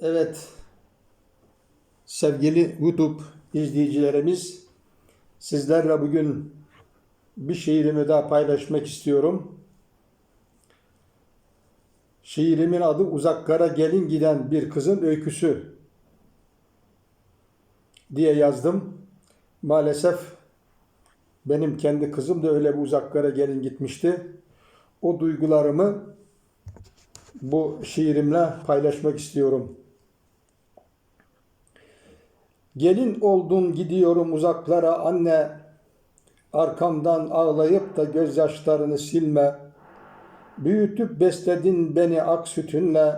Evet, sevgili YouTube izleyicilerimiz, sizlerle bugün bir şiirimi daha paylaşmak istiyorum. Şiirimin adı Uzaklara Gelin Giden Bir Kızın Öyküsü diye yazdım. Maalesef benim kendi kızım da öyle bir uzaklara gelin gitmişti. O duygularımı bu şiirimle paylaşmak istiyorum. Gelin oldum gidiyorum uzaklara anne. Arkamdan ağlayıp da gözyaşlarını silme. Büyütüp besledin beni ak sütünle.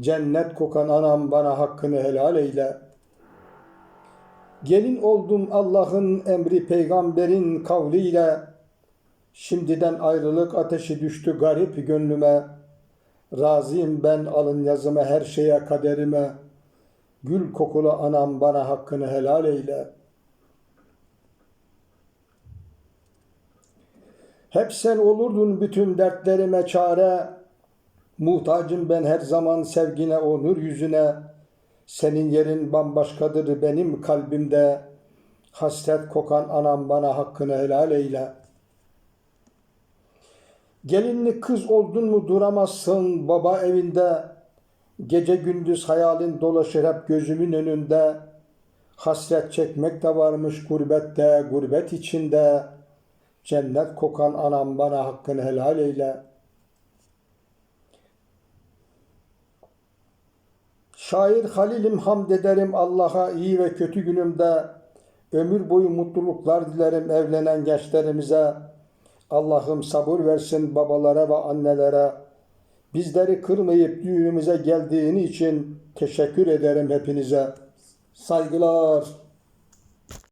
Cennet kokan anam bana hakkını helal eyle. Gelin oldum Allah'ın emri peygamberin kavliyle. Şimdiden ayrılık ateşi düştü garip gönlüme. Razıyım ben alın yazıma her şeye kaderime. Gül kokulu anam bana hakkını helal eyle. Hep sen olurdun bütün dertlerime çare. Muhtacım ben her zaman sevgine, o nur yüzüne. Senin yerin bambaşkadır benim kalbimde. Hasret kokan anam bana hakkını helal eyle. Gelinlik kız oldun mu duramazsın baba evinde. Gece gündüz hayalin dolaşır hep gözümün önünde. Hasret çekmek de varmış gurbette, gurbet içinde. Cennet kokan anam bana hakkını helal eyle. Şair Halilim hamd ederim Allah'a iyi ve kötü günümde. Ömür boyu mutluluklar dilerim evlenen gençlerimize. Allah'ım sabır versin babalara ve annelere. Bizleri kırmayıp düğünümüze geldiğini için teşekkür ederim hepinize. Saygılar.